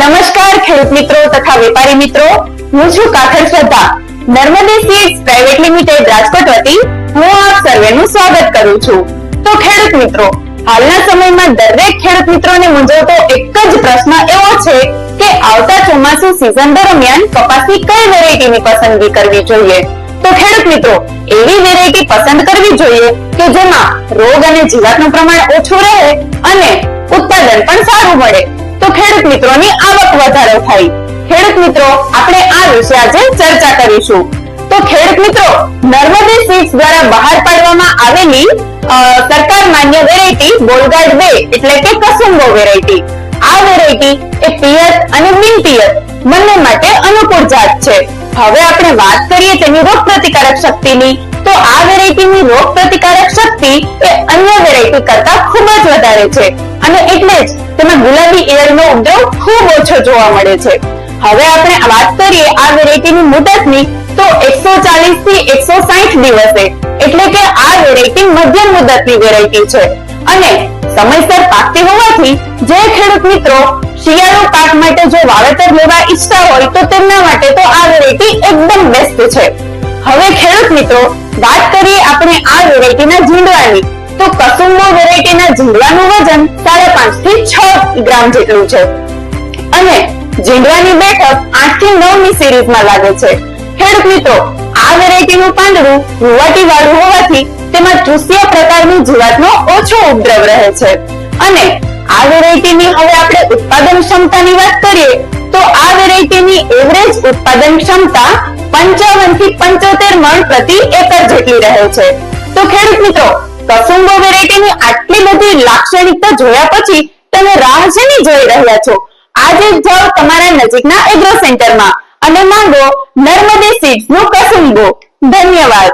નમસ્કાર, ખેડૂત મિત્રો તથા વેપારી મિત્રો. હું છું Kathar Shraddha. Narmade seeds private limited Rajkot વતી હું આપ સર્વેનું સ્વાગત કરું છું. તો ખેડૂત મિત્રો, હાલના સમયમાં દરેક ખેડૂત મિત્રોને મૂંઝવતો એક જ પ્રશ્ન એવો છે કે આવતા ચોમાસુ સિઝન દરમિયાન કપાસની કઈ વેરાયટીની પસંદગી કરવી જોઈએ? તો ખેડૂત મિત્રો, એવી વેરાયટી પસંદ કરવી જોઈએ કે જેમાં રોગ અને જીવાતનું પ્રમાણ ઓછું રહે અને ઉત્પાદન પણ સારું મળે. તો ખેડૂત મિત્રોની આવક વધારો થાય ખેડૂત મિત્રો, આપણે આ વિશે આજે ચર્ચા કરીશું. તો ખેડૂત મિત્રો, નર્મદે સીડ્સ દ્વારા બહાર પાડવામાં આવેલી સરકાર માન્ય વેરાયટી ગોલગાર્ડ બે, એટલે કે કસુંબો વેરાયટી. આ વેરાયટી એ પિયત અને બિન પિયત બંને માટે અનુકૂળ જાત છે. હવે આપણે વાત કરીએ તેની રોગ પ્રતિકારક શક્તિની. વેરાયટીની રોગ પ્રતિકારક શક્તિ એ અન્ય વેરાયટી કરતા ખૂબ જ વધારે છે. અને એટલે જ તેમાં ગુલાબી ઈયળનો ઉપદ્રવ ખૂબ ઓછો જોવા મળે છે. હવે આપણે વાત કરીએ આ વેરાયટીની મુદતની, તો 140 થી 160 દિવસે, એટલે કે આ વેરાયટી મધ્યમ મુદતની વેરાયટી છે. અને સમયસર પાકતી હોવાથી જે ખેડૂત મિત્રો શિયાળુ પાક માટે જો વાવેતર લેવા ઈચ્છતા હોય તો તેમના માટે તો આ વેરાયટી એકદમ બેસ્ટ છે. હવે ખેડૂત મિત્રો, વાત કરીએ આપણે આ વેરાયટીના ઝીંડવાની. તો કસુંબો વેરાયટીના ઝીંડવાનું વજન સાડા પાંચથી છ ગ્રામ જેટલું છે. અને ઝીંડવાની બેઠક આઠથી નવની સિરીઝમાં લાગે છે. ખેડૂત મિત્રો, આ વેરાયટીનું પાંદડું રૂવાટી વાળું હોવાથી તેમાં ચૂસ્ય પ્રકારની જીવાતનો ઓછો ઉપદ્રવ રહે છે. અને આ વેરાયટીની હવે આપણે ઉત્પાદન ક્ષમતાની વાત કરીએ, તો આ વેરાયટીની એવરેજ ઉત્પાદન ક્ષમતા પંચાવનથી પંચોતેર મણ પ્રતિ એકર જેટલી રહે છે. તો ખેડૂત મિત્રો, કસુંબો વેરાયટીની આટલી બધી લાક્ષણિકતા જોયા પછી તમે રાહ શેની જોઈ રહ્યા છો? આજે જ જાઓ તમારા નજીકના એગ્રો સેન્ટરમાં અને માંગો નર્મદે સીડ્સનું કસુંબો. ધન્યવાદ.